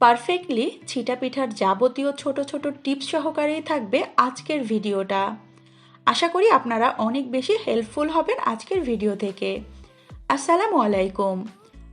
Perfectly ছিটা পিঠার যাবতীয় ছোট ছোট টিপস সহকারেই থাকবে আজকের ভিডিওটা। আশা করি আপনারা অনেক বেশি হেল্পফুল হবেন আজকের ভিডিও থেকে। আসসালামু আলাইকুম।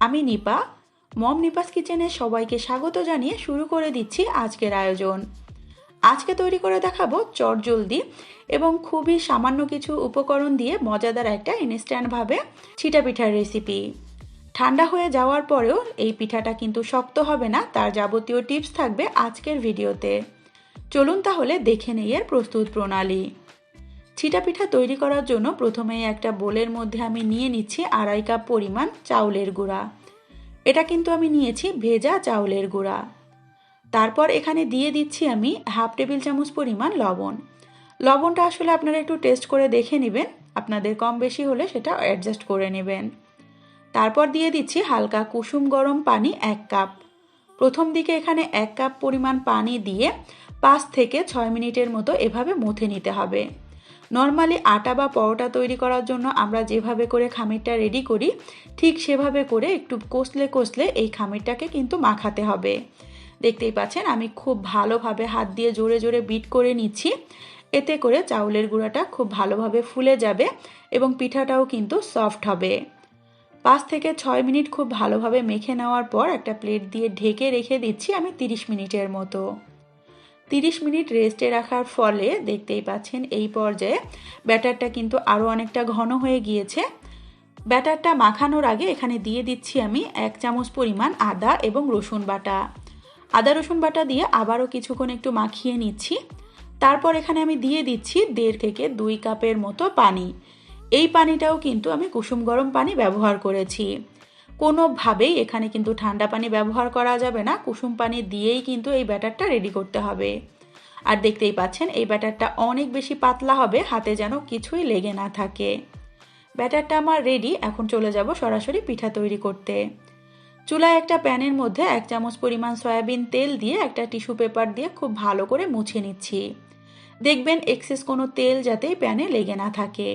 আমি নিপা। মম নিপাস কিচেনে সবাইকে স্বাগত জানিয়ে শুরু করে দিচ্ছি আজকের আয়োজন। আজকে তৈরি করে দেখাবো চটজলদি এবং খুবই সামান্য কিছু উপকরণ দিয়ে মজাদার একটা ইনস্ট্যান্টভাবে ছিটা পিঠার রেসিপি ঠান্ডা হয়ে যাওয়ার পরেও এই পিঠাটা কিন্তু শক্ত হবে না, তার যাবতীয় টিপস থাকবে আজকের ভিডিওতে। চলুন তাহলে দেখে নেই এর প্রস্তুত প্রণালী। ছিটা পিঠা তৈরি করার জন্য প্রথমেই একটা বোলের মধ্যে আমি নিয়ে নিচ্ছি আড়াই কাপ পরিমাণ চাউলের গুঁড়া। এটা কিন্তু আমি নিয়েছি ভেজা চাউলের গুঁড়া। তারপর এখানে দিয়ে দিচ্ছি আমি হাফ টেবিল চামচ পরিমাণ লবণ। লবণটা আসলে আপনারা একটু টেস্ট করে দেখে নেবেন, আপনাদের কম বেশি হলে সেটা অ্যাডজাস্ট করে নেবেন। তারপর দিয়ে দিচ্ছি হালকা কুসুম গরম পানি এক কাপ। প্রথম দিকে এখানে এক কাপ পরিমাণ পানি দিয়ে পাঁচ থেকে ছয় মিনিটের মতো এভাবে মথে নিতে হবে। নর্মালি আটা বা পরোটা তৈরি করার জন্য আমরা যেভাবে করে খামিরটা রেডি করি, ঠিক সেভাবে করে একটু কষলে কষলে এই খামিরটাকে কিন্তু মাখাতে হবে। দেখতেই পাচ্ছেন, আমি খুব ভালোভাবে হাত দিয়ে জোরে জোরে বিট করে নিচ্ছি। এতে করে চাউলের গুঁড়াটা খুব ভালোভাবে ফুলে যাবে এবং পিঠাটাও কিন্তু সফট হবে। পাঁচ থেকে ছয় মিনিট খুব ভালোভাবে মেখে নেওয়ার পর একটা প্লেট দিয়ে ঢেকে রেখে দিচ্ছি আমি তিরিশ মিনিটের মতো। তিরিশ মিনিট রেস্টে রাখার ফলে দেখতেই পাচ্ছেন এই পর্যায়ে ব্যাটারটা কিন্তু আরও অনেকটা ঘন হয়ে গিয়েছে। ব্যাটারটা মাখানোর আগে এখানে দিয়ে দিচ্ছি আমি এক চামচ পরিমাণ আদা এবং রসুন বাটা। আদা রসুন বাটা দিয়ে আবারও কিছুক্ষণ একটু মাখিয়ে নিচ্ছি। তারপর এখানে আমি দিয়ে দিচ্ছি দেড় থেকে দুই কাপের মতো পানি। এই পানিটাও কিন্তু আমি কুসুম গরম পানি ব্যবহার করেছি। কোনোভাবেই এখানে কিন্তু ঠান্ডা পানি ব্যবহার করা যাবে না। কুসুম পানি দিয়েই কিন্তু এই ব্যাটারটা রেডি করতে হবে। আর দেখতেই পাচ্ছেন, এই ব্যাটারটা অনেক বেশি পাতলা হবে, হাতে যেন কিছুই লেগে না থাকে। ব্যাটারটা আমার রেডি এখন চলে যাব সরাসরি পিঠা তৈরি করতে। চুলায় একটা প্যানের মধ্যে এক চামচ পরিমাণ সয়াবিন তেল দিয়ে একটা টিস্যু পেপার দিয়ে খুব ভালো করে মুছে নিচ্ছি। দেখবেন এক্সেস কোনো তেল যাতে প্যানে লেগে না থাকে।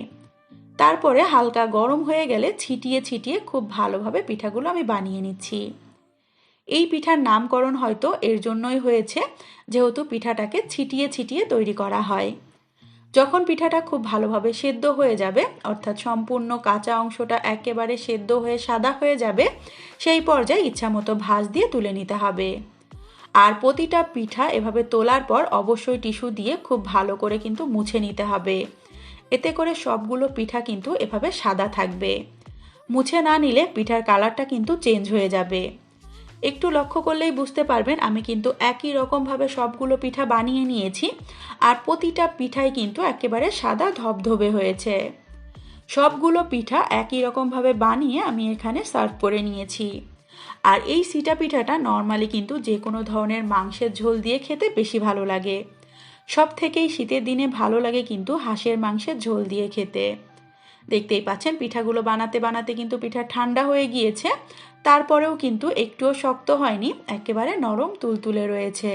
তারপরে হালকা গরম হয়ে গেলে ছিটিয়ে ছিটিয়ে খুব ভালোভাবে পিঠাগুলো আমি বানিয়ে নিচ্ছি। এই পিঠার নামকরণ হয়তো এর জন্যই হয়েছে, যেহেতু পিঠাটাকে ছিটিয়ে ছিটিয়ে তৈরি করা হয়। যখন পিঠাটা খুব ভালোভাবে সেদ্ধ হয়ে যাবে, অর্থাৎ সম্পূর্ণ কাঁচা অংশটা একেবারে সেদ্ধ হয়ে সাদা হয়ে যাবে, সেই পর্যায়ে ইচ্ছামতো ভাজ দিয়ে তুলে নিতে হবে। আর প্রতিটা পিঠা এভাবে তোলার পর অবশ্যই টিস্যু দিয়ে খুব ভালো করে কিন্তু মুছে নিতে হবে। এতে করে সবগুলো পিঠা কিন্তু এভাবে সাদা থাকবে। মুছে না নিলে পিঠার কালারটা কিন্তু চেঞ্জ হয়ে যাবে। একটু লক্ষ্য করলেই বুঝতে পারবেন, আমি কিন্তু একই রকমভাবে সবগুলো পিঠা বানিয়ে নিয়েছি আর প্রতিটা পিঠাই কিন্তু একেবারে সাদা ধবধবে হয়েছে। সবগুলো পিঠা একই রকমভাবে বানিয়ে আমি এখানে সার্ভ করে নিয়েছি। আর এই সিটা পিঠাটা নর্মালি কিন্তু যে কোনো ধরনের মাংসের ঝোল দিয়ে খেতে বেশি ভালো লাগে। সব থেকেই শীতের দিনে ভালো লাগে কিন্তু হাঁসের মাংসের ঝোল দিয়ে খেতে। দেখতেই পাচ্ছেন, পিঠাগুলো বানাতে বানাতে কিন্তু পিঠা ঠান্ডা হয়ে গিয়েছে, তারপরেও কিন্তু একটুও শক্ত হয়নি, একেবারে নরম তুলতুলে রয়েছে।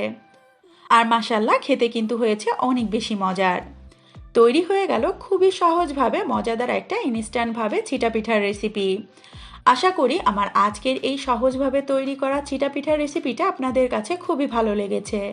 আর মাসাল্লা খেতে কিন্তু হয়েছে অনেক বেশি মজার। তৈরি হয়ে গেল খুবই সহজভাবে মজাদার একটা ইনস্ট্যান্টভাবে ছিটা পিঠার রেসিপি। আশা করি আমার আজকের এই সহজভাবে তৈরি করা চিটা পিঠার রেসিপিটা আপনাদের কাছে খুবই ভালো লেগেছে।